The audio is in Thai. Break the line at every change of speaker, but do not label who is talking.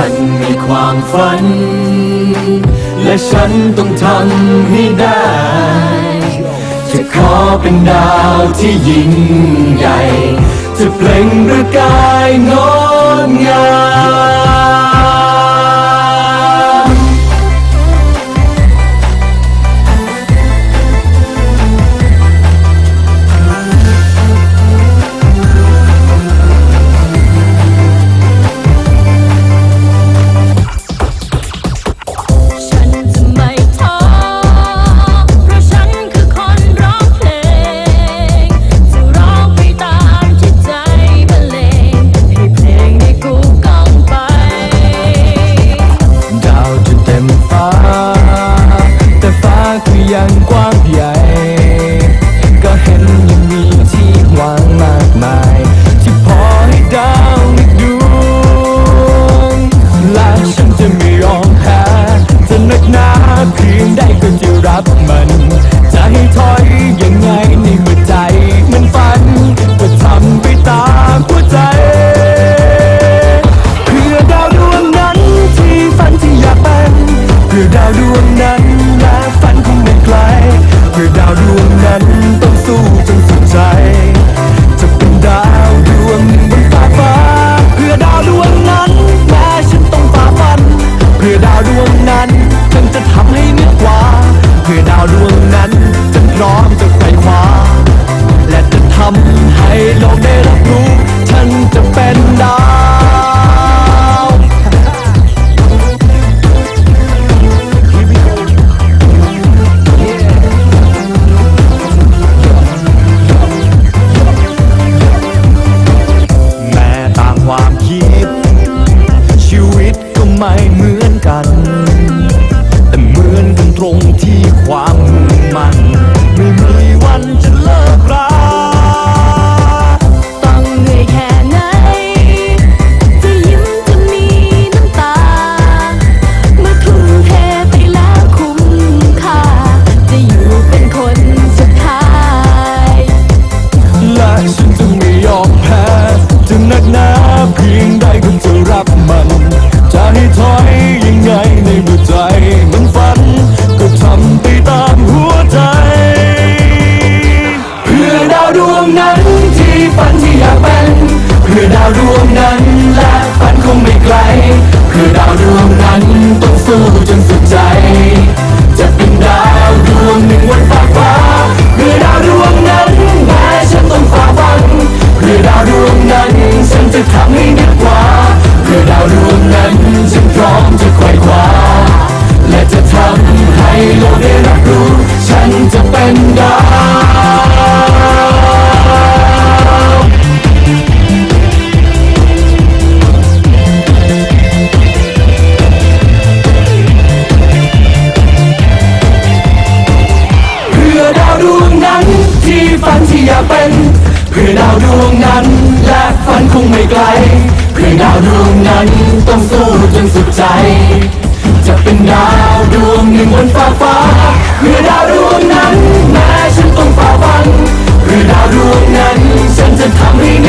ฉันมีความฝัน และฉันต้องทำให้ได้ จะขอเป็นดาวที่ยิ่งใหญ่ จะเปล่งประกายงดงาม วดวงนั้นและฝันคงไม่ไกลเพื่อดาวดวงนั้นต้องสู้จนสุดใจ คน
สุดท้าย
และฉันจะไม่ยอมแพ้จะหนักหนาเพียงใดก็จะรับมัน จะให้ถอยยังไงในเมื่อใจมันฝัน ก็ทำไปตามหัวใจ เพื่อดาวดวงนั้นที่ฝันที่อยากเป็น เพื่อดาวดวงนั้นและฝันคงไม่ไกล เพื่อดาว จะทำให้เหนือกว่าเพื่อดาวดวงนั้นฉันพร้อมจะไขว่คว้าและจะทำให้โลกได้รับรู้ ฉันจะเป็นดาวเพื่อดาวดวงนั้นที่ฝันที่อยากเป็น เพื่อดาวดวงนั้น คงไม่ไกลเพื่อดาวดวงนั้นต้องสู้จนสุดใจ จะเป็นดาวดวงหนึ่งบนฟ้าฟ้าเพื่อดาวดวงนั้นแม้ฉันต้องฝ่าฟันเพื่อดาวดวงนั้นฉันจะทำให้